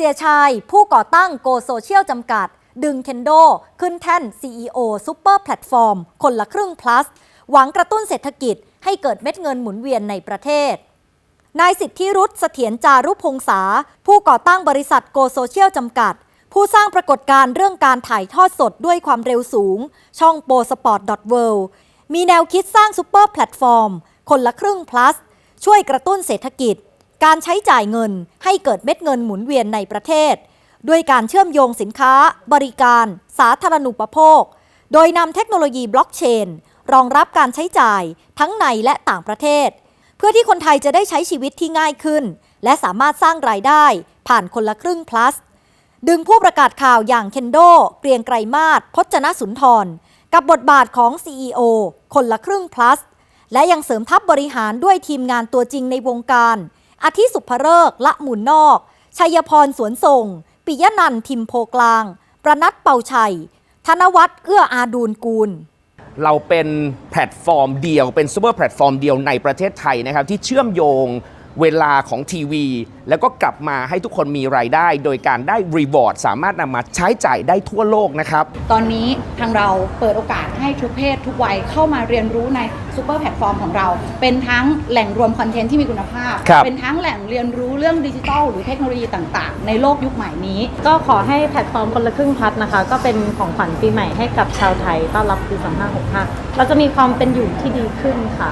เสียชายผู้ก่อตั้งโกโซเชียลจำกัด ดึงเคนโดขึ้นแท่น CEO ซูเปอร์แพลตฟอร์มคนละครึ่ง plus หวังกระตุ้นเศรษฐกิจให้เกิดเม็ดเงินหมุนเวียนในประเทศ นายสิทธิรุธเสถียรจารุพงษา ผู้ก่อตั้งบริษัทโกโซเชียลจำกัด ผู้สร้างปรากฏการณ์เรื่องการถ่ายทอดสดด้วยความเร็วสูง ช่องโปสปอร์ต w o r l d มีแนวคิดสร้างซูเปอร์แพลตฟอร์ม คนละครึ่ง plus ช่วยกระตุ้นเศรษฐกิจ การใช้จ่ายเงินให้เกิดเม็ดเงินหมุนเวียนในประเทศ ด้วยการเชื่อมโยงสินค้า บริการ สาธารณูปโภค โดยนำเทคโนโลยีบล็อกเชน รองรับการใช้จ่ายทั้งในและต่างประเทศ เพื่อที่คนไทยจะได้ใช้ชีวิตที่ง่ายขึ้น และสามารถสร้างรายได้ผ่านคนละครึ่ง plus ดึงผู้ประกาศข่าวอย่างเคนโด เกรียงไกรมาศพจนสุนทร กับบทบาทของ CEO คนละครึ่ง plus และยังเสริมทัพบริหารด้วยทีมงานตัวจริงในวงการ อาทิสุภเริกละหมุนนอก ชัยพรสวนทรง ปิยนันทิมโพกลาง ประนัดเป่าชัย ธนวัฒน์เอื้ออาดูลกูลเราเป็นแพลตฟอร์มเดียว เป็นซูเปอร์แพลตฟอร์มเดียวในประเทศไทยนะครับ ที่เชื่อมโยง เวลาของทีวี แล้วก็กลับมาให้ทุกคนมีรายได้ โดยการได้รีวอร์ดสามารถนำมาใช้จ่ายได้ทั่วโลกนะครับ ตอนนี้ทางเราเปิดโอกาสให้ทุกเพศทุกวัยเข้ามาเรียนรู้ในซูเปอร์แพลตฟอร์มของเรา เป็นทั้งแหล่งรวมคอนเทนต์ที่มีคุณภาพ ครับเป็นทั้งแหล่งเรียนรู้เรื่องดิจิทัลหรือเทคโนโลยีต่างๆ ในโลกยุคใหม่นี้ ก็ขอให้แพลตฟอร์มคนละครึ่งพัดนะคะ ก็เป็นของขวัญปีใหม่ให้กับชาวไทยต้อนรับปี 2565 เราจะมีความเป็นอยู่ที่ดีขึ้นค่ะ